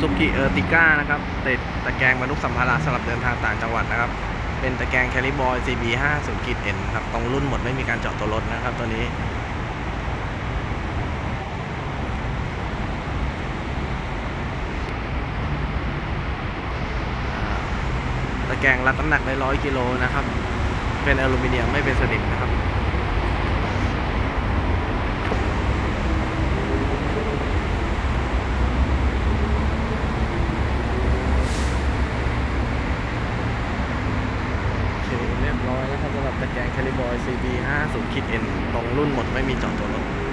ซูกิเออร์ติก้านะครับติดตะแกรงบรรทุกสัมภาระสำหรับเดินทางต่างจังหวัดนะครับ เป็นตะแกรงแคลิบอย CB 5 0กิจเอ็นครับตรงรุ่นหมดไม่มีการเจาะตัวรถนะครับตัวนี้ ตะแกรงรับน้ำหนักได้ร้อยกิโลนะครับ เป็นอลูมิเนียมไม่เป็นสนิมนะครับ บอยซี CB 5 0คิดเอ็นตรงรุ่นหมดไม่มีจอดตัวรถ